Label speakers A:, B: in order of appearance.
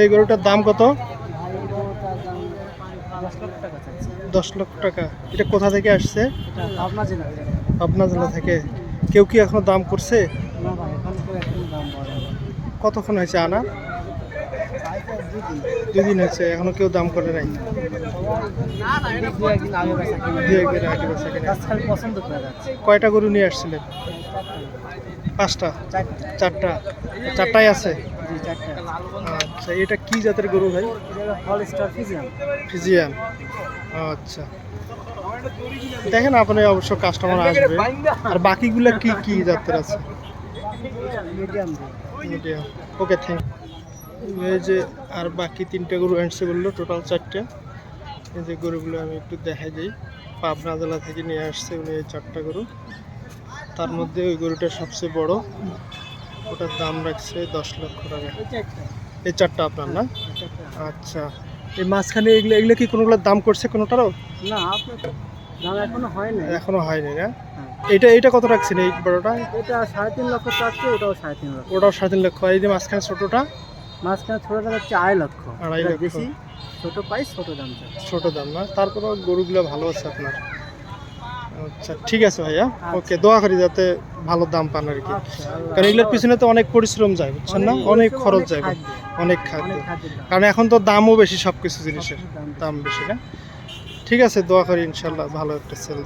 A: এই গরুটার দাম কত?
B: দশ লক্ষ টাকা।
A: এটা কোথা থেকে আসছে?
B: পাবনা জেলা
A: থেকে। কেউ কি এখনও দাম করছে? কতক্ষণ হয়েছে আনা?
B: দুদিন
A: হয়েছে, এখনও কেউ দাম করে নাই। কয়টা গরু নিয়ে আসছিলেন? পাঁচটা।
B: চারটা।
A: চারটাই আছে?
B: জি চারটে
A: আচ্ছা এটা কি জাতের গরু ভাই? ফিজিয়ান আচ্ছা। দেখেন আপনি অবশ্য কাস্টমার আসবে। আর বাকিগুলা কি কি জাতের আছে? ওকে থ্যাংক এই যে আর বাকি তিনটে গরু আনছে বলল টোটাল চারটে। এই যে গরুগুলো আমি একটু দেখাই দিই। পাবনা জেলা থেকে নিয়ে আসছে উনি এই চারটা গরু। তার মধ্যে ওই গরুটা সবচেয়ে বড়। ওটার দাম রাখছে দশ লক্ষ টাকা। এই চারটা। আপনার না? আচ্ছা। এই মাঝখানে এগুলো এগুলো কি কোনোগুলোর দাম করছে কোনোটারও?
B: না দাম এখনও হয় না
A: এখনও হয়নি না?
B: হ্যাঁ।
A: এটা এটা কত রাখছেন এই বড়টা?
B: এটা সাড়ে তিন লক্ষ চাচ্ছে ওটাও সাড়ে তিন লক্ষ।
A: ওটাও সাড়ে তিন লক্ষ। এই যে মাঝখানে ছোটোটা?
B: মাঝখানে ছোটটা হচ্ছে আড়াই লক্ষ।
A: আড়াই লক্ষ।
B: বেশি ছোট প্রাইস ছোট দাম
A: ছোট দাম না? তারপরেও গরুগুলো ভালো আছে আপনার। আচ্ছা ঠিক আছে ভাইয়া
B: আচ্ছা।
A: ওকে দোয়া করি যাতে ভালো দাম পান আর কি
B: আচ্ছা,
A: কারণ এগুলোর পিছনে তো অনেক পরিশ্রম যায় বুঝছেন না অনেক খরচ যায় অনেক খাদ্য। কারণ এখন তো দামও বেশি সব কিছু জিনিসের
B: দাম বেশি।
A: দাম বেশি না ঠিক আছে দোয়া করি ইনশাল্লাহ ভালো একটা সেল